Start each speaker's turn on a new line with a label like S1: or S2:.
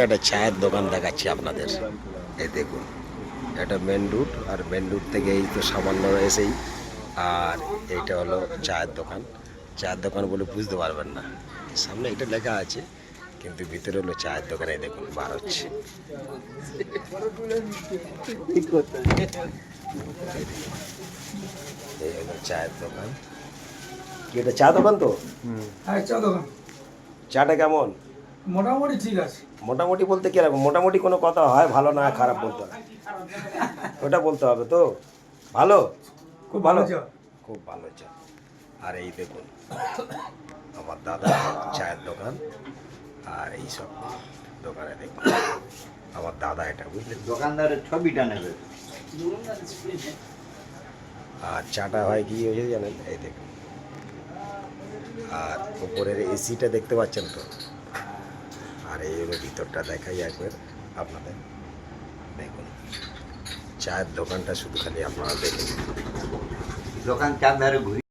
S1: একটা চায়ের দোকান দেখাচ্ছি আপনাদের। এই দেখুন এটা মেন রুট আর মেন রুট থেকে এই তো সামান্য এসেই আর এইটা হলো চায়ের দোকান। চায়ের দোকান বলে বুঝতে পারবেন না। সামনে এটা লেখা আছে কিন্তু ভিতরে হলো চায়ের দোকানে দেখুন বার হচ্ছে। এই হলো চায়ের দোকান। এটা চা দোকান তো?
S2: হ্যাঁ চা দোকান।
S1: চাটা কেমন?
S2: মোটামুটি ঠিক আছে।
S1: মোটামুটি বলতে কীরকম মোটামুটি কোনো কথা হয় ভালো না খারাপ বলতে হয়? ওটা বলতে হবে তো? ভালো? খুব ভালো?
S2: চা।
S1: খুব ভালো চা আর এই দেখুন আমার দাদা চায়ের দোকান আর এই সব দোকানে দেখুন। আমার দাদা এটা বুঝলেন?
S3: দোকানদারের ছবিটা নেবে।
S1: আর চাটা হয় কি হয়েছে জানেন? এই দেখুন। আর উপরের এসিটা দেখতে পাচ্ছেন তো? আর এই হলো ভিতরটা দেখাই একবার আপনাদের। দেখুন, চায়ের দোকানটা শুধু খালি আপনারা দেখুন
S3: দোকান চার ধারে ঘুরি?